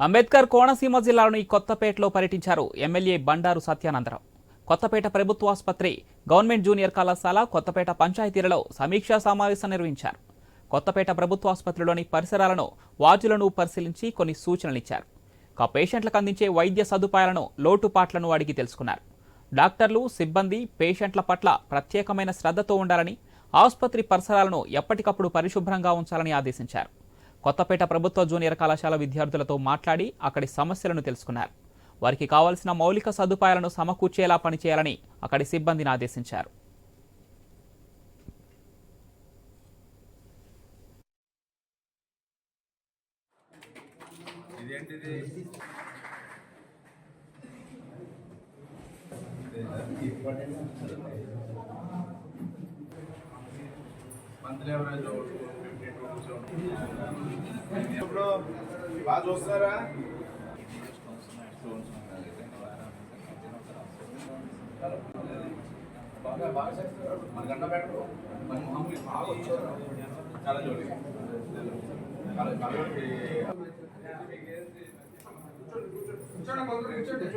అంబేద్కర్ కోనసీమ జిల్లాలోని కొత్తపేటలో పర్యటించారు ఎమ్మెల్యే బండారు సత్యానందరావు. కొత్తపేట ప్రభుత్వ ఆసుపత్రి గవర్నమెంట్ జూనియర్ కళాశాల కొత్తపేట పంచాయతీలలో సమీక్షా సమావేశం నిర్వహించారు. కొత్తపేట ప్రభుత్వ ఆసుపత్రిలోని పరిసరాలను వార్డులను పరిశీలించి కొన్ని సూచనలిచ్చారు ఇక పేషెంట్లకు అందించే వైద్య సదుపాయాలను లోటుపాట్లను అడిగి తెలుసుకున్నారు. డాక్టర్లు సిబ్బంది పేషెంట్ల పట్ల ప్రత్యేకమైన శ్రద్ధతో ఉండాలని ఆసుపత్రి పరిసరాలను ఎప్పటికప్పుడు పరిశుభ్రంగా ఉంచాలని ఆదేశించారు. కొత్తపేట ప్రభుత్వ జూనియర్ కళాశాల విద్యార్థులతో మాట్లాడి అక్కడి సమస్యలను తెలుసుకున్నారు. వారికి కావాల్సిన మౌలిక సదుపాయాలను సమకూర్చేలా పనిచేయాలని అక్కడి సిబ్బందిని ఆదేశించారు. మంత్లీ ఎవరేజ్ బాగా చూస్తారా బాగా బాగా మన మామూలు బాగా వచ్చారు. చాలా చూడండి కూర్చోండి. కూర్చోండి కూర్చోండి.